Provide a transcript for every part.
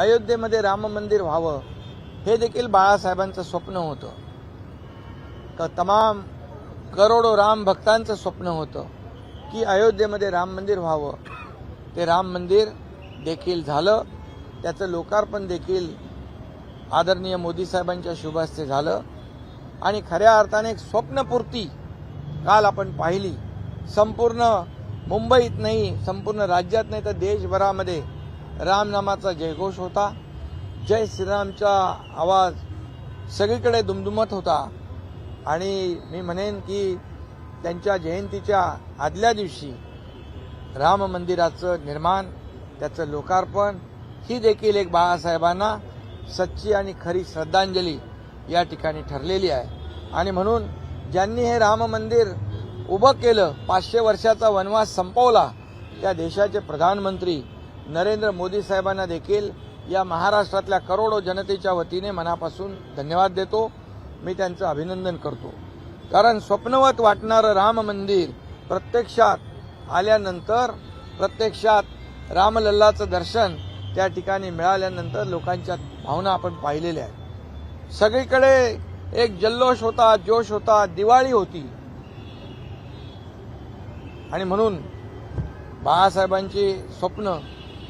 अयोध्येमध्ये राम मंदिर व्हावं हे देखील बाळासाहेबांचं स्वप्न होतं. तर तमाम करोडो राम भक्तांचं स्वप्न होतं की अयोध्येमध्ये राम मंदिर व्हावं. ते राम मंदिर देखील झालं. त्याचं लोकार्पण देखील आदरणीय मोदी साहेबांच्या शुभास्ते झालं. आणि खऱ्या अर्थाने एक स्वप्नपूर्ती काल आपण पाहिली. संपूर्ण मुंबईत नाही संपूर्ण राज्यात नाही तर देशभरामध्ये रामनामाचा जयघोष होता. जय श्रीरामचा आवाज सगळीकडे दुमदुमत होता. आणि मी म्हणेन की त्यांच्या जयंतीच्या आदल्या दिवशी राम मंदिराचं निर्माण त्याचं लोकार्पण ही देखील एक बाळासाहेबांना सच्ची आणि खरी श्रद्धांजली या ठिकाणी ठरलेली आहे. आणि म्हणून ज्यांनी हे राम मंदिर उभं केलं पाचशे वर्षाचा वनवास संपवला त्या देशाचे प्रधानमंत्री नरेंद्र मोदी साहेबांना देखील या महाराष्ट्रातल्या करोडो जनतेच्या वतीने मनापासून धन्यवाद देतो. मी त्यांचं अभिनंदन करतो. कारण स्वप्नवत वाटणारं राम मंदिर प्रत्यक्षात आल्यानंतर प्रत्यक्षात रामलल्लाचं दर्शन त्या ठिकाणी मिळाल्यानंतर लोकांच्या भावना आपण पाहिलेल्या आहेत. सगळीकडे एक जल्लोष होता जोश होता दिवाळी होती. आणि म्हणून बाळासाहेबांची स्वप्न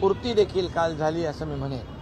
पूर्ती देखील काल झाली असं मी म्हणेन.